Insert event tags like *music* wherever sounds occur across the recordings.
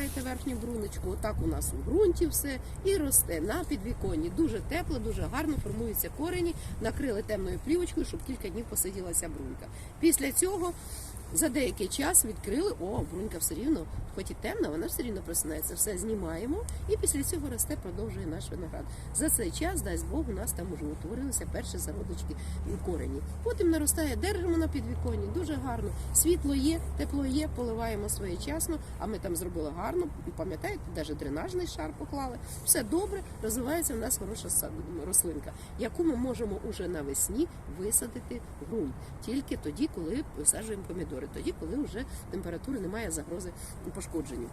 вставляєте верхню бруночку, отак у нас у ґрунті все і росте на підвіконні. Дуже тепло, дуже гарно формуються корені, накрили темною плівочкою, щоб кілька днів посиділася брунька. Після цього за деякий час відкрили, о, брунька все рівно, хоч і темна, вона все рівно просинається. Все знімаємо, і після цього росте, продовжує наш виноград. За цей час, дасть Бог, у нас там уже утворилися перші зародочки корені. Потім наростає, держимо на підвіконні, дуже гарно. Світло є, тепло є, поливаємо своєчасно, а ми там зробили гарно. Пам'ятаєте, навіть дренажний шар поклали. Все добре, розвивається в нас хороша рослинка, яку ми можемо уже навесні висадити в ґрунт. Тільки тоді, коли висаджуємо помідори, тоді, коли вже температури немає загрози пошкодженню.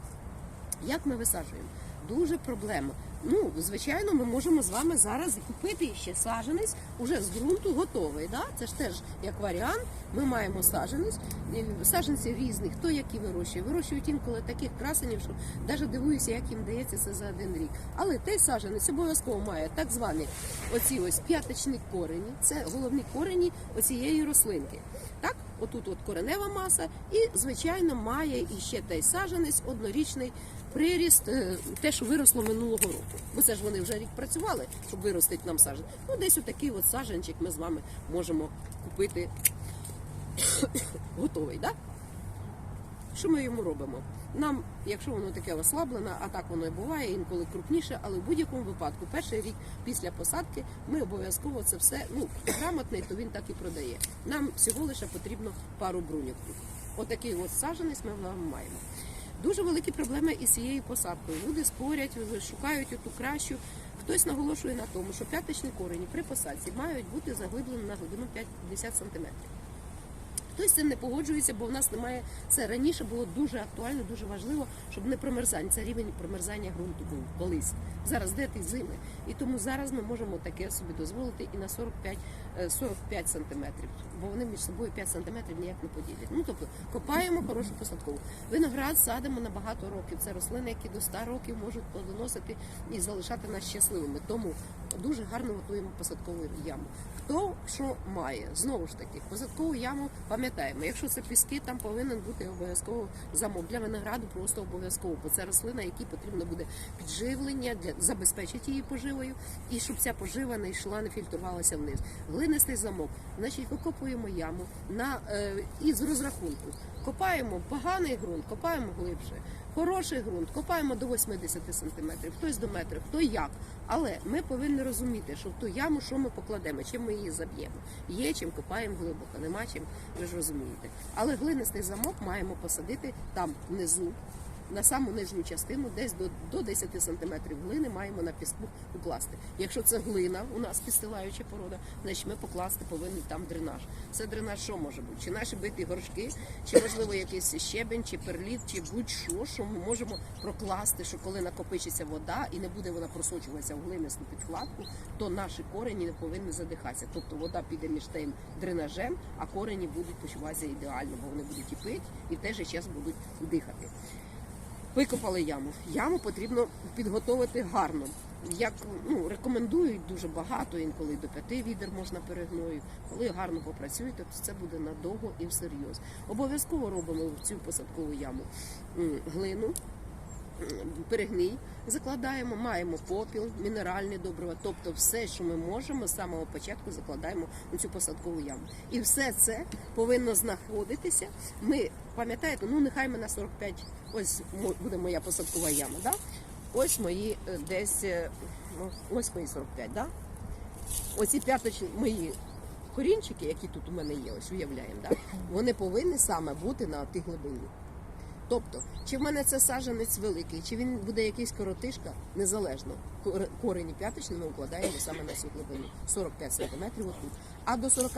Як ми висаджуємо? Дуже проблема. Ну, звичайно, ми можемо з вами зараз купити ще саджанець уже з ґрунту готовий. Да? Це ж теж як варіант. Ми маємо саджанець, І саджанці різних, хто які вирощує. Вирощують інколи таких красенів, що навіть дивуюся, як їм дається це за один рік. Але той саджанець обов'язково має так звані оці ось п'яточні корені. Це головні корені оцієї рослинки. Так, отут от коренева маса, і звичайно має і ще той саджанець однорічний приріст, е, те, що виросло минулого року. Бо це ж вони вже рік працювали, щоб виростити нам саджанець. Ну, десь отакий от саджанчик ми з вами можемо купити *coughs* готовий, так? Що ми йому робимо? Нам, якщо воно таке ослаблене, а так воно і буває, інколи крупніше, але в будь-якому випадку, перший рік після посадки, ми обов'язково це все, ну, грамотний, то він так і продає. Нам всього лише потрібно пару бруньок. Отакий от саджанець ми маємо. Дуже великі проблеми із цією посадкою. Люди спорять, шукають оту кращу. Хтось наголошує на тому, що п'яточні корені при посадці мають бути заглиблені на глибину 50 см. Хтось цим не погоджується, бо в нас немає це раніше було дуже актуально, дуже важливо, щоб не промерзання. Це рівень промерзання ґрунту був колись. Зараз де ті зими. І тому зараз ми можемо таке собі дозволити і на 45, е, 45 сантиметрів, бо вони між собою 5 сантиметрів ніяк не поділять. Ну тобто копаємо хорошу посадкову. Виноград садимо на багато років. Це рослини, які до 100 років можуть плодоносити і залишати нас щасливими. Тому дуже гарно готуємо посадкову яму. Хто що має? Знову ж таки, посадкову яму пам'ятаємо. Якщо це піски, там повинен бути обов'язково замок для винограду, просто обов'язково, бо це рослина, якій потрібно буде підживлення для забезпечити її поживою, і щоб ця пожива не йшла, не фільтрувалася вниз. Глинистий замок, значить, викопуємо яму на е, із розрахунку. Копаємо поганий ґрунт, копаємо глибше. Хороший ґрунт, копаємо до 80 сантиметрів, хтось до метра, хто як. Але ми повинні розуміти, що в ту яму, що ми покладемо, чим ми її заб'ємо. Є чим копаємо глибоко, нема чим, ви ж розумієте. Але глинистий замок маємо посадити там внизу, на саму нижню частину, десь до, до 10 сантиметрів глини маємо на піску укласти. Якщо це глина, у нас підстилаюча порода, значить ми покласти повинні там дренаж. Це дренаж що може бути? Чи наші биті горшки, чи можливо якийсь щебень, чи перліт, чи будь-що, що ми можемо прокласти, що коли накопичиться вода і не буде вона просочуватися в глинисту підкладку, то наші корені не повинні задихатися. Тобто вода піде між тим дренажем, а корені будуть почуватися ідеально, бо вони будуть і пити і в той же час будуть дихати. Викопали яму. Яму потрібно підготовити гарно. Як ну, рекомендують дуже багато, інколи до п'яти відер можна перегною. Коли гарно попрацюєте, то це буде надовго і всерйоз. Обов'язково робимо в цю посадкову яму глину, перегній, закладаємо, маємо попіл, мінеральне добриво, тобто все, що ми можемо з самого початку закладаємо у цю посадкову яму. І все це повинно знаходитися. Ми пам'ятаєте, ну нехай ми на 45, ось буде моя посадкова яма. Да? Ось мої е, десь е, ну, ось мої 45, да? Оці п'яточні мої корінчики, які тут у мене є, ось уявляємо, да? вони повинні саме бути на тій глибині. Тобто, чи в мене це саджанець великий, чи він буде якийсь коротишка, незалежно. Корені п'яточні ми укладаємо саме на цю глибину 45 сантиметрів отут. А до 40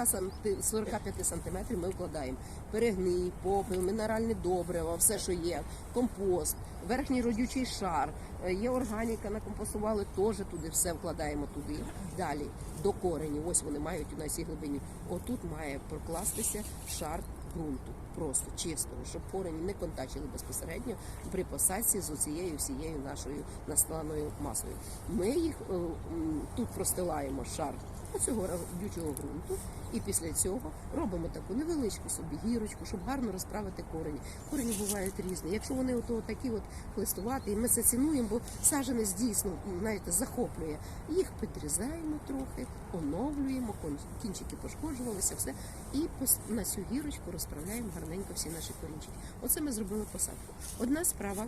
45 сантиметрів ми вкладаємо перегній, попел, мінеральне добриво, все, що є, компост, верхній родючий шар, е, є органіка, накомпостували, теж туди все вкладаємо туди. Далі до коренів. Ось вони мають на цій глибині. Отут має прокластися шар ґрунту, просто чистого, щоб корені не контачили безпосередньо при посадці з оцією всією нашою насланою масою. Ми їх е, тут простилаємо шар оцього родючого ґрунту. І після цього робимо таку невеличку собі гірочку, щоб гарно розправити корені. Корені бувають різні. Якщо вони ото такі от хлистувати, і ми це цінуємо, бо саджанець дійсно знаєте, захоплює. Їх підрізаємо трохи, оновлюємо, кінчики пошкоджувалися, все. І на цю гірочку розправляємо гарненько всі наші корінчики. Оце ми зробили посадку. Одна справа.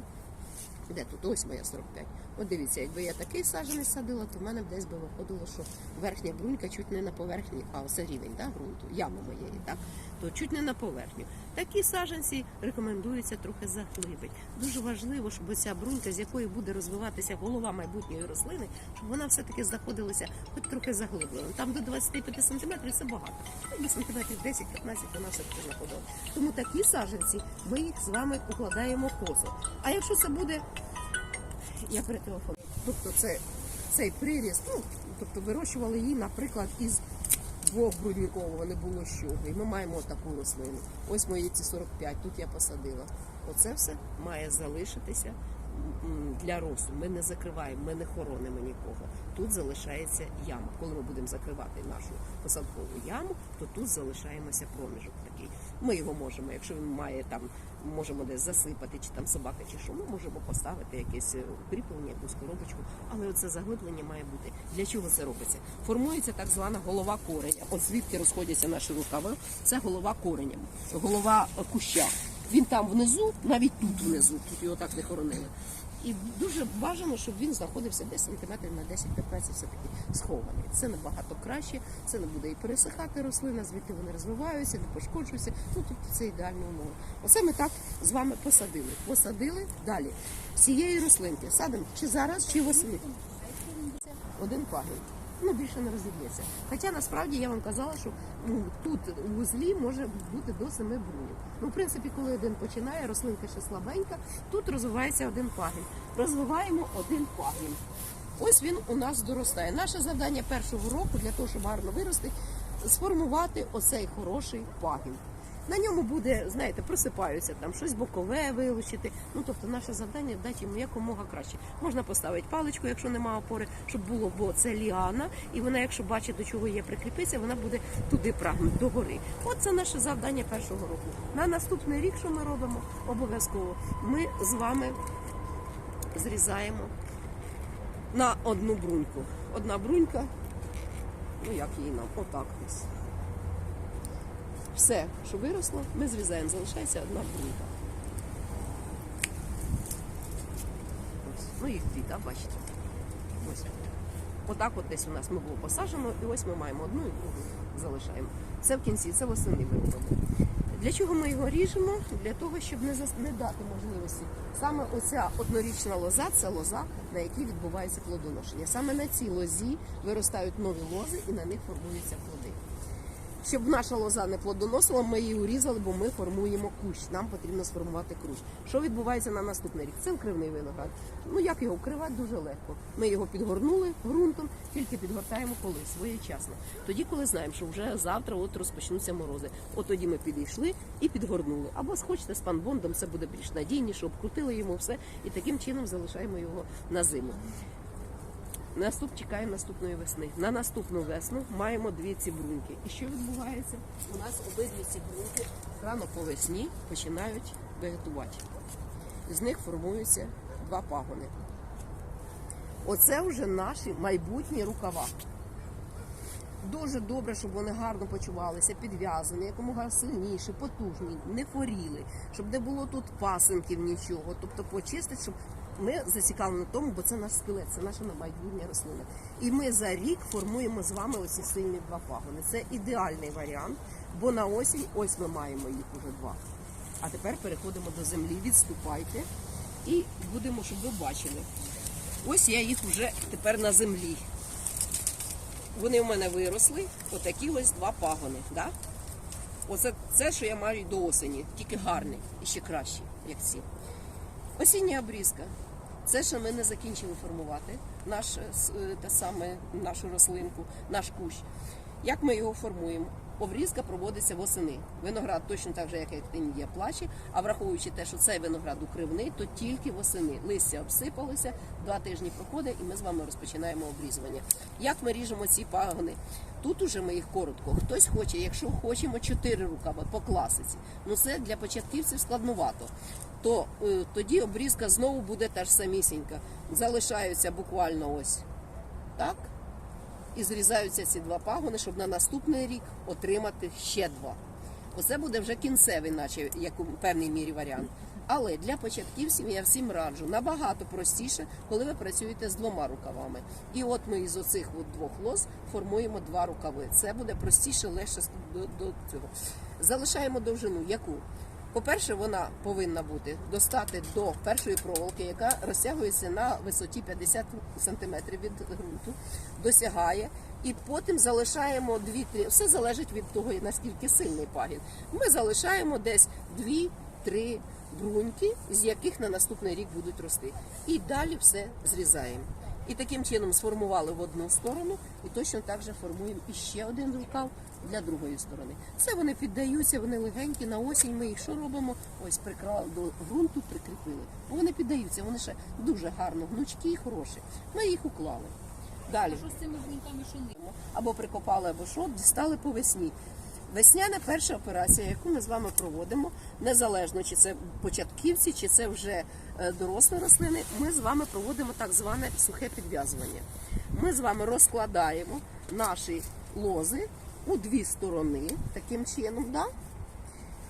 Де тут? Ось моя 45. От дивіться, якби я такий саджанець садила, то в мене десь би виходило, що верхня брунька чуть не на поверхні, а все рівень да, ґрунту, ями моєї, так? То чуть не на поверхню. Такі саджанці рекомендується трохи заглибити. Дуже важливо, щоб ця брунька, з якої буде розвиватися голова майбутньої рослини, щоб вона все-таки знаходилася хоч трохи заглиблено. Там до 25 сантиметрів це багато. Якби сантиметрів 10-15 вона все-таки знаходила. Тому такі саджанці ми їх з вами укладаємо косо. А якщо це буде я перетелефоную. Тобто це цей приріст, ну тобто вирощували її, наприклад, із двохбруднікового не було чого. І ми маємо таку рослину. Ось мої ці 45, тут я посадила. Оце все має залишитися для росту. Ми не закриваємо, ми не хоронимо нікого. Тут залишається яма. Коли ми будемо закривати нашу посадкову яму, то тут залишаємося проміжок такий. Ми його можемо, якщо він має там, можемо десь засипати, чи там собака, чи що, ми можемо поставити якесь е, укріплення, якусь коробочку. Але оце заглиблення має бути. Для чого це робиться? Формується так звана голова кореня. От звідки розходяться наші рукави, це голова кореня, голова куща. Він там внизу, навіть тут внизу, тут його так не хоронили. І дуже бажано, щоб він знаходився десь сантиметрів на 10-15 все-таки схований. Це набагато краще, це не буде і пересихати рослина, звідти вони розвиваються, не пошкоджуються. Ну тобто це ідеальна умова. Оце ми так з вами посадили. Посадили далі. Цієї рослинки садимо чи зараз, чи восени. Один пагін. Ну, більше не розіб'ється. Хоча насправді я вам казала, що ну, тут у вузлі може бути до семи брунів. Ну, в принципі, коли один починає, рослинка ще слабенька, тут розвивається один пагін. Розвиваємо один пагін. Ось він у нас доростає. Наше завдання першого року для того, щоб гарно вирости, сформувати оцей хороший пагін. На ньому буде, знаєте, просипаються там щось бокове вилучити. Ну тобто наше завдання дати йому якомога краще. Можна поставити паличку, якщо немає опори, щоб було, бо це ліана, і вона, якщо бачить, до чого є прикріпитися, вона буде туди прагнути до гори. От це наше завдання першого року. На наступний рік, що ми робимо, обов'язково ми з вами зрізаємо на одну бруньку. Одна брунька, ну як її нам, отак ось. Все, що виросло, ми зрізаємо, залишається одна брунька. Ну їх дві, так, бачите? Ось. Отак от десь у нас ми було посаджено, і ось ми маємо одну і другу залишаємо. Це в кінці, це восени ми робимо. Для чого ми його ріжемо? Для того, щоб не, зас- не дати можливості. Саме оця однорічна лоза це лоза, на якій відбувається плодоношення. Саме на цій лозі виростають нові лози і на них формуються плоди. Щоб наша лоза не плодоносила, ми її урізали, бо ми формуємо кущ. Нам потрібно сформувати кущ. Що відбувається на наступний рік? Це вкривний виноград. Ну як його вкривати дуже легко. Ми його підгорнули ґрунтом, тільки підгортаємо коли своєчасно. Тоді, коли знаємо, що вже завтра от розпочнуться морози. От тоді ми підійшли і підгорнули. Або схочете з панбондом, це буде більш надійніше, обкрутили йому все і таким чином залишаємо його на зиму. Наступ чекаємо наступної весни. На наступну весну маємо дві ці бруньки. І що відбувається? У нас обидві ці бруньки рано по весні починають вегетувати. З них формуються два пагони. Оце вже наші майбутні рукава. Дуже добре, щоб вони гарно почувалися, підв'язані, якомога сильніші, потужні, не хворіли, щоб не було тут пасинків нічого. Тобто почистити, щоб ми зацікавлені в тому, бо це наш скелет, це наша майбутня рослина. І ми за рік формуємо з вами оці сильні два пагони. Це ідеальний варіант, бо на осінь ось ми маємо їх уже два. А тепер переходимо до землі, відступайте і будемо, щоб ви бачили. Ось я їх вже тепер на землі. Вони в мене виросли, отакі ось два пагони. Да? Оце це, що я маю до осені, тільки гарні і ще кращі, як ці. Осіння обрізка. Це ще ми не закінчили формувати наш, е, е, те саме, нашу рослинку, наш кущ. Як ми його формуємо? обрізка проводиться восени. Виноград точно так же, як є плачі, а враховуючи те, що цей виноград укривний, то тільки восени. Листя обсипалося, два тижні проходить, і ми з вами розпочинаємо обрізування. Як ми ріжемо ці пагони? Тут уже ми їх коротко. Хтось хоче, якщо хочемо чотири рукава по класиці, ну це для початківців складнувато. То е, тоді обрізка знову буде та ж самісінька. Залишаються буквально ось так. І зрізаються ці два пагони, щоб на наступний рік отримати ще два. Оце буде вже кінцевий, наче як у певній мірі варіант. Але для початківців я всім раджу набагато простіше, коли ви працюєте з двома рукавами. І от ми із оцих от двох лоз формуємо два рукави. Це буде простіше, легше до, до цього. Залишаємо довжину. Яку? По-перше, вона повинна бути достати до першої проволоки, яка розтягується на висоті 50 см від ґрунту, досягає. І потім залишаємо 2-3, все залежить від того, наскільки сильний пагін. Ми залишаємо десь 2-3 бруньки, з яких на наступний рік будуть рости. І далі все зрізаємо. І таким чином сформували в одну сторону, і точно так же формуємо іще один рукав для другої сторони. Це вони піддаються, вони легенькі. На осінь ми їх що робимо? Ось прикрали до ґрунту, прикріпили. Вони піддаються, вони ще дуже гарно гнучкі і хороші. Ми їх уклали. Далі Що з цими ґрунтами, що не? або прикопали, або що, дістали по весні. Весняна перша операція, яку ми з вами проводимо, незалежно чи це початківці, чи це вже е, дорослі рослини, ми з вами проводимо так зване сухе підв'язування. Ми з вами розкладаємо наші лози у дві сторони, таким чином, да?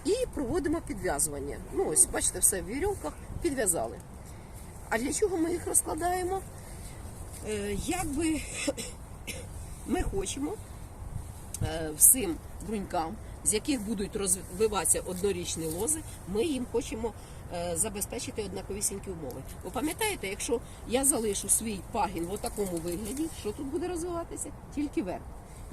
і проводимо підв'язування. Ну ось, бачите, все в вірьовках підв'язали. А для чого ми їх розкладаємо? Е, Якби ми хочемо е, всім брунькам, з яких будуть розвиватися однорічні лози, ми їм хочемо е, забезпечити однаковісінькі умови. Ви пам'ятаєте, якщо я залишу свій пагін в такому вигляді, що тут буде розвиватися? Тільки верх.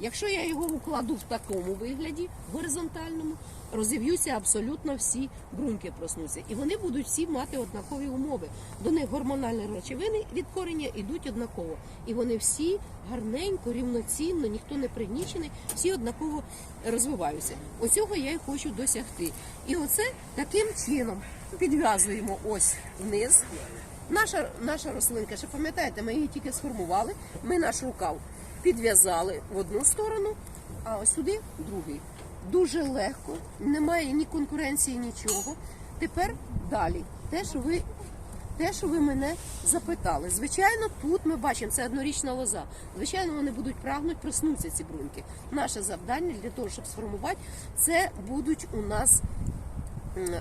Якщо я його укладу в такому вигляді, горизонтальному, розів'ються абсолютно всі бруньки проснуться. І вони будуть всі мати однакові умови. До них гормональні речовини від корення йдуть однаково. І вони всі гарненько, рівноцінно, ніхто не пригнічений, всі однаково розвиваються. Оцього я і хочу досягти. І оце таким чином підв'язуємо ось вниз. Наша, наша рослинка, ще пам'ятаєте, ми її тільки сформували, ми наш рукав підв'язали в одну сторону, а ось сюди другий. Дуже легко, немає ні конкуренції, нічого. Тепер далі. Те, що ви, те, що ви мене запитали. Звичайно, тут ми бачимо, це однорічна лоза. Звичайно, вони будуть прагнуть проснутися ці бруньки. Наше завдання для того, щоб сформувати, це будуть у нас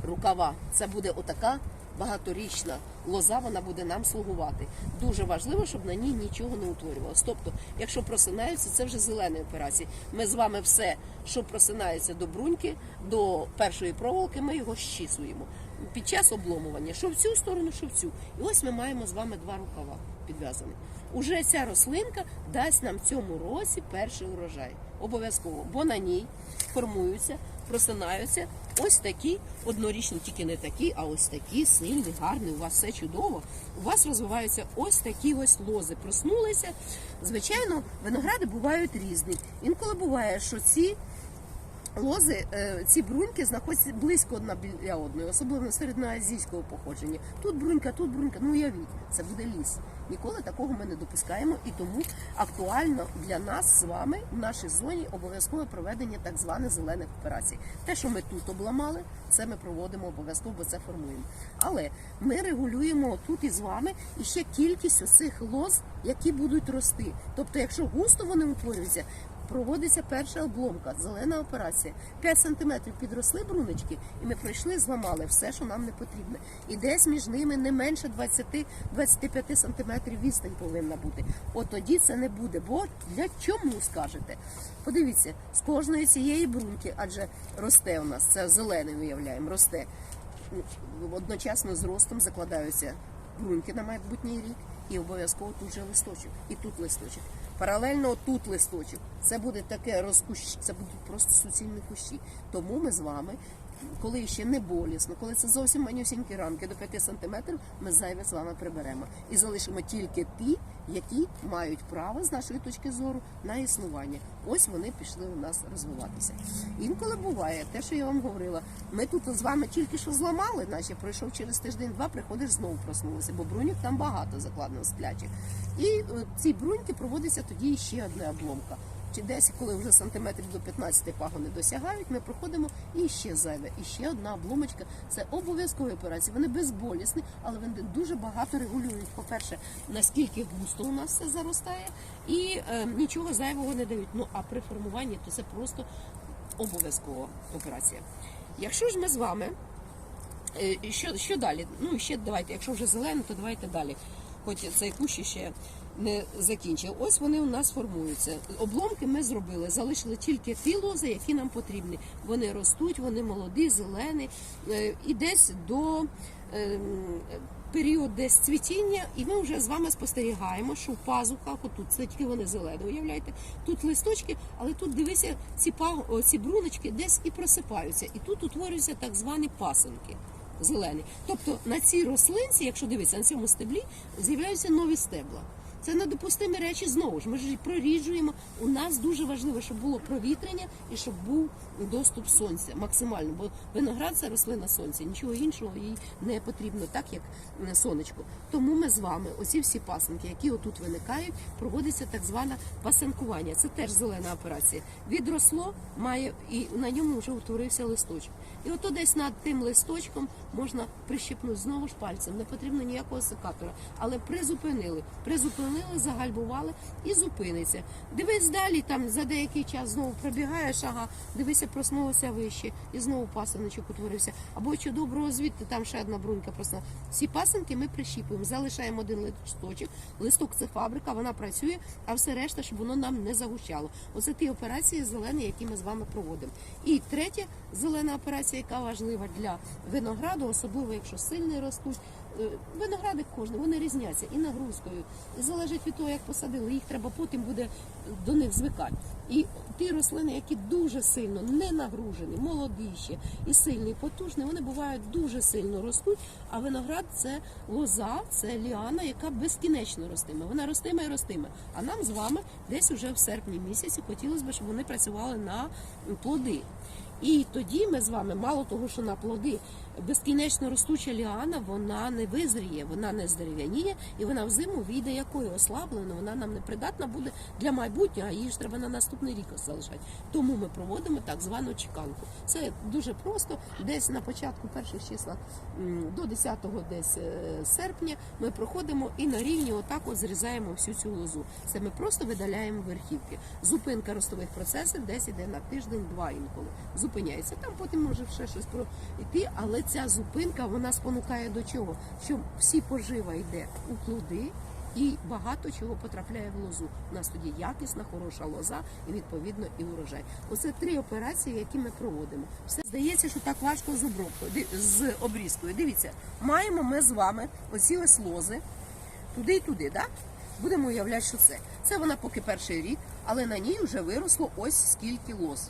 рукава. Це буде отака багаторічна лоза, вона буде нам слугувати. Дуже важливо, щоб на ній нічого не утворювалося. Тобто, якщо просинаються, це вже зелені операції. Ми з вами все, що просинається до бруньки, до першої проволоки, ми його щісуємо. Під час обломування, що в цю сторону, що в цю. І ось ми маємо з вами два рукава підв'язані. Уже ця рослинка дасть нам цьому році перший урожай. Обов'язково, бо на ній формуються, просинаються ось такі однорічні, тільки не такі, а ось такі сильні, гарні. У вас все чудово. У вас розвиваються ось такі ось лози. Проснулися. Звичайно, виногради бувають різні. Інколи буває, що ці лози, е, ці бруньки знаходяться близько одна біля одної, особливо середньоазійського походження. Тут брунька, тут брунька. Ну уявіть, це буде ліс. Ніколи такого ми не допускаємо, і тому актуально для нас з вами в нашій зоні обов'язкове проведення так званих зелених операцій. Те, що ми тут обламали, це ми проводимо обов'язково, бо це формуємо. Але ми регулюємо тут із вами і ще кількість оцих лоз, які будуть рости. Тобто, якщо густо вони утворюються, проводиться перша обломка, зелена операція. 5 сантиметрів підросли бруночки, і ми пройшли, зламали все, що нам не потрібно. І десь між ними не менше 20-25 сантиметрів відстань повинна бути. От тоді це не буде. Бо для чому скажете? Подивіться, з кожної цієї бруньки, адже росте у нас, це зелений уявляємо, росте. Одночасно з ростом закладаються бруньки на майбутній рік, і обов'язково тут же листочок, і тут листочок. Паралельно тут листочок. Це буде таке розкущ, це будуть просто суцільні кущі. Тому ми з вами коли ще не болісно, коли це зовсім манюсінькі рамки до 5 сантиметрів, ми зайве з вами приберемо і залишимо тільки ті, які мають право з нашої точки зору на існування. Ось вони пішли у нас розвиватися. Інколи буває те, що я вам говорила. Ми тут з вами тільки що зламали, наче пройшов через тиждень-два, приходиш знову проснулися, бо бруньок там багато закладено сплячих. І е, ці бруньки проводиться тоді ще одна обломка. Чи десь, коли вже сантиметрів до 15 пагони досягають, ми проходимо і ще зайве, і ще одна обломочка. Це обов'язкові операції. Вони безболісні, але вони дуже багато регулюють. По-перше, наскільки густо у нас все заростає, і е, нічого зайвого не дають. Ну а при формуванні то це просто обов'язкова операція. Якщо ж ми з вами Е, Що, що далі? Ну ще давайте, якщо вже зелено, то давайте далі. Хоч цей кущ ще не закінчив. Ось вони у нас формуються. Обломки ми зробили, залишили тільки ті лози, які нам потрібні. Вони ростуть, вони молоді, зелені. Е, І десь до ем, період десь цвітіння, і ми вже з вами спостерігаємо, що в пазухах, отут це тільки вони зелені, уявляєте, тут листочки, але тут дивися, ці паг... ці бруночки десь і просипаються. І тут утворюються так звані пасинки зелені. Тобто на цій рослинці, якщо дивитися на цьому стеблі, з'являються нові стебла. Це недопустимі речі знову ж. Ми ж проріджуємо. У нас дуже важливо, щоб було провітрення і щоб був доступ сонця максимально. Бо виноград це рослина сонця, нічого іншого їй не потрібно, так як е, сонечко. Тому ми з вами, оці всі пасинки, які отут виникають, проводиться так зване пасинкування. Це теж зелена операція. Відросло, має і на ньому вже утворився листочок. І ото десь над тим листочком можна прищепнути знову ж пальцем. Не потрібно ніякого секатора. Але призупинили, призупинили, загальбували і зупиниться. Дивись далі, там за деякий час знову пробігаєш, ага, дивися, проснулося вище, і знову пасиночок утворився. Або що доброго звідти, там ще одна брунька проснула. Всі пасинки ми прищіпуємо, залишаємо один листочок. Листок це фабрика, вона працює, а все решта, щоб воно нам не загущало. Оце ті операції зелені, які ми з вами проводимо. І третя зелена операція, яка важлива для винограду, особливо якщо сильні ростуть. Е, Виногради кожен, вони різняться і нагрузкою. І залежить від того, як посадили, їх треба потім буде до них звикати. І ті рослини, які дуже сильно не нагружені, молоді ще і сильні, потужні, вони бувають дуже сильно ростуть. А виноград це лоза, це ліана, яка безкінечно ростиме. Вона ростиме і ростиме. А нам з вами десь уже в серпні місяці хотілося б, щоб вони працювали на плоди. І тоді ми з вами, мало того, що на плоди безкінечно ростуча ліана, вона не визріє, вона не здерев'яніє, і вона взиму війде якою ослаблена, вона нам не придатна буде для майбутнього, а її ж треба на наступний рік залишати. Тому ми проводимо так звану чеканку. Це дуже просто. Десь на початку перших числа до 10-го десь е, серпня ми проходимо і на рівні отак от зрізаємо всю цю лозу. Це ми просто видаляємо верхівки. Зупинка ростових процесів десь іде на тиждень-два інколи. Зупиняється. Там потім може ще щось пройти, але ця зупинка вона спонукає до чого? Що всі пожива йде у плоди. І багато чого потрапляє в лозу. У нас тоді якісна, хороша лоза і відповідно і урожай. Оце три операції, які ми проводимо. Все здається, що так важко з обробкою, з обрізкою. Дивіться, маємо ми з вами оці ось лози туди і туди, да? Будемо уявляти, що це. Це вона поки перший рік, але на ній вже виросло ось скільки лоз.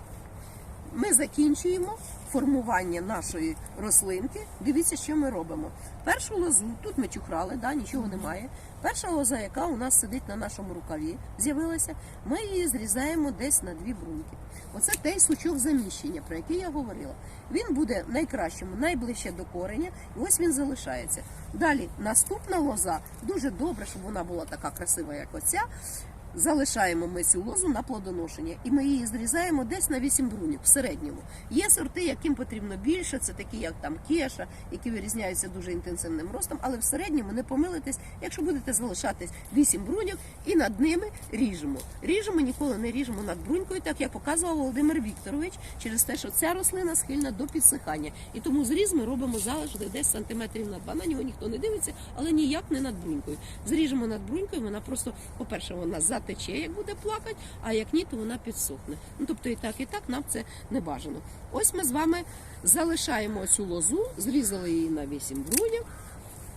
Ми закінчуємо формування нашої рослинки. Дивіться, що ми робимо. Першу лозу, тут ми чухрали, да, нічого немає. Перша лоза, яка у нас сидить на нашому рукаві, з'явилася, ми її зрізаємо десь на дві бруньки. Оце той сучок заміщення, про який я говорила. Він буде найкращим, найближче до кореня, і ось він залишається. Далі наступна лоза дуже добре, щоб вона була така красива, як оця. Залишаємо ми цю лозу на плодоношення, і ми її зрізаємо десь на 8 бруньок в середньому. Є сорти, яким потрібно більше, це такі, як там кеша, які вирізняються дуже інтенсивним ростом, але в середньому не помилитесь, якщо будете залишатись 8 бруньок і над ними ріжемо. Ріжемо, ніколи не ріжемо над брунькою, так як показував Володимир Вікторович, через те, що ця рослина схильна до підсихання. І тому зріз ми робимо завжди десь сантиметрів на два. На нього ніхто не дивиться, але ніяк не над брунькою. Зріжемо над брунькою, вона просто, по-перше, вона затече, як буде плакати, а як ні, то вона підсохне. Ну тобто і так, і так нам це не бажано. Ось ми з вами залишаємо цю лозу, зрізали її на 8 бруньок.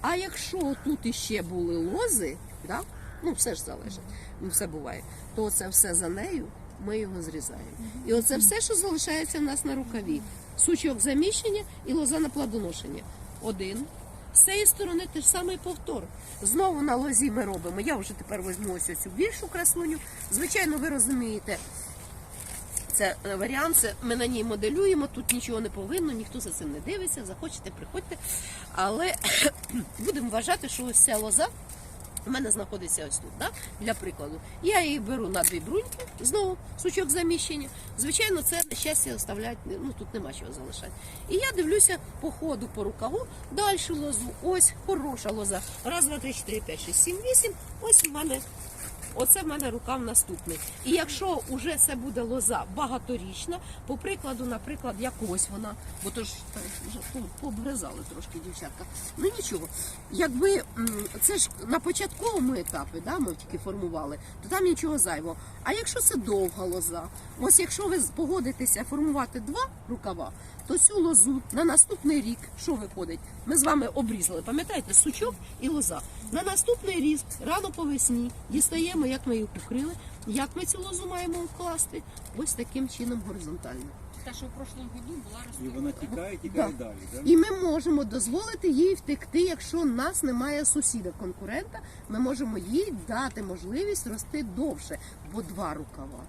А якщо тут іще були лози, да? ну все ж залежить, ну все буває, то це все за нею ми його зрізаємо. І оце все, що залишається в нас на рукаві. сучок заміщення і лоза на плодоношення. Один. З цієї сторони той самий повтор. Знову на лозі ми робимо. Я вже тепер візьму ось цю більшу красуню. Звичайно, ви розумієте, це е, варіант, це ми на ній моделюємо, тут нічого не повинно, ніхто за цим не дивиться, захочете, приходьте. Але *coughs* будемо вважати, що ось ця лоза у мене знаходиться ось тут, да? для прикладу. Я її беру на дві бруньки, знову сучок заміщення. Звичайно, це щастя оставляти, ну тут нема чого залишати. І я дивлюся по ходу, по рукаву, далі лозу. Ось хороша лоза. Раз, два, три, чотири, п'ять, шість, сім, вісім. Ось в мене Оце в мене рукав наступний. І якщо вже це буде лоза багаторічна, по прикладу, наприклад, якось вона, бо то ж вже по- пообгризали трошки дівчатка. Ну нічого. Якби це ж на початковому етапі, да, ми тільки формували, то там нічого зайвого. А якщо це довга лоза, ось якщо ви погодитеся формувати два рукава, то цю лозу на наступний рік, що виходить? Ми з вами обрізали, пам'ятаєте, сучок і лоза. На наступний рік, рано по весні, дістаємо, як ми їх укрили, як ми цю лозу маємо вкласти, ось таким чином горизонтально. Та, що в прошлому году була І вона тікає, тікає Да. далі. Да? І ми можемо дозволити їй втекти, якщо в нас немає сусіда конкурента. Ми можемо їй дати можливість рости довше, бо два рукава.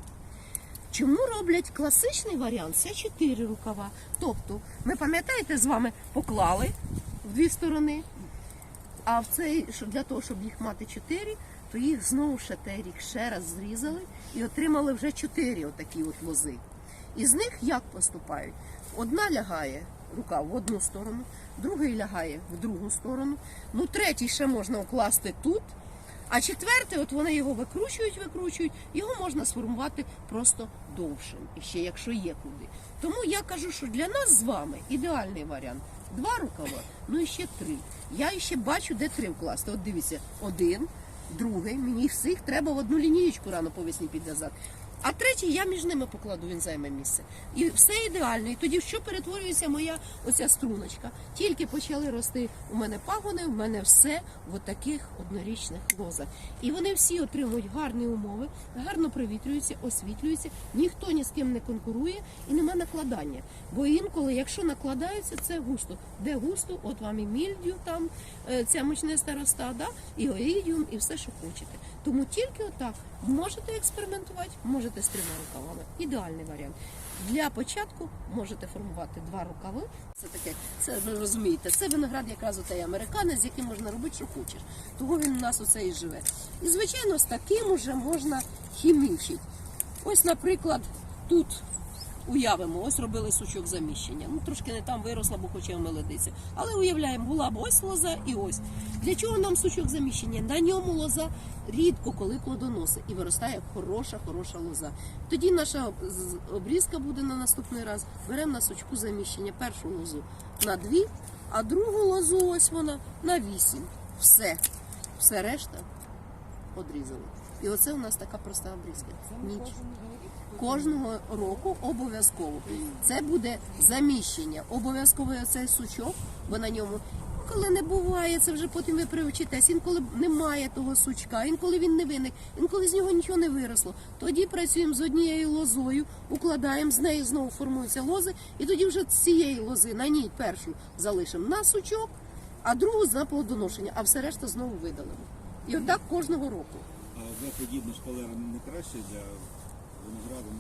Чому роблять класичний варіант? Це чотири рукава. Тобто, ми пам'ятаєте, з вами поклали в дві сторони, а в цей, для того, щоб їх мати чотири, то їх знову ще рік ще раз зрізали і отримали вже чотири отакі от лози. Із них як поступають? Одна лягає рука в одну сторону, другий лягає в другу сторону, ну третій ще можна укласти тут. А четвертий, от вони його викручують, викручують, його можна сформувати просто довшим, ще якщо є куди. Тому я кажу, що для нас з вами ідеальний варіант. Два рукава, ну і ще три. Я ще бачу, де три вкласти. От дивіться, один, другий, мені всіх треба в одну лінієчку рано по весні підв'язати. А третій я між ними покладу, він займе місце. І все ідеально. І тоді що перетворюється моя оця струночка? Тільки почали рости у мене пагони, в мене все в таких однорічних лозах. І вони всі отримують гарні умови, гарно провітрюються, освітлюються, ніхто ні з ким не конкурує і нема накладання. Бо інколи, якщо накладається, це густо. Де густо, от вам і мільдю, там е, ця мучниста роста, да? і оїдіум, і все, що хочете. Тому тільки отак можете експериментувати, можете з трьома рукавами. Ідеальний варіант. Для початку можете формувати два рукави. Це таке, це ви розумієте, це виноград якраз отей американець, з яким можна робити, що хочеш. Того він у нас оце і живе. І звичайно, з таким уже можна хімічити. Ось, наприклад, тут уявимо, ось робили сучок заміщення. Ну трошки не там виросла, бо хоче омеледиться. Але уявляємо, була б ось лоза і ось. Для чого нам сучок заміщення? На ньому лоза рідко коли плодоносить і виростає хороша, хороша лоза. Тоді наша обрізка буде на наступний раз. Беремо на сучку заміщення першу лозу на дві, а другу лозу ось вона на вісім. Все. Все решта одрізали. І оце у нас така проста обрізка. Ніч. Кожного року обов'язково. Це буде заміщення. Обов'язково цей сучок, бо на ньому. Коли не буває, це вже потім ви привчитесь. Інколи немає того сучка, інколи він не виник, інколи з нього нічого не виросло. Тоді працюємо з однією лозою, укладаємо, з неї знову формуються лози, і тоді вже цієї лози на ній першу залишимо на сучок, а другу на плодоношення, а все решта знову видалимо. І отак кожного року. А V-подібна шпалера не краще для винограду?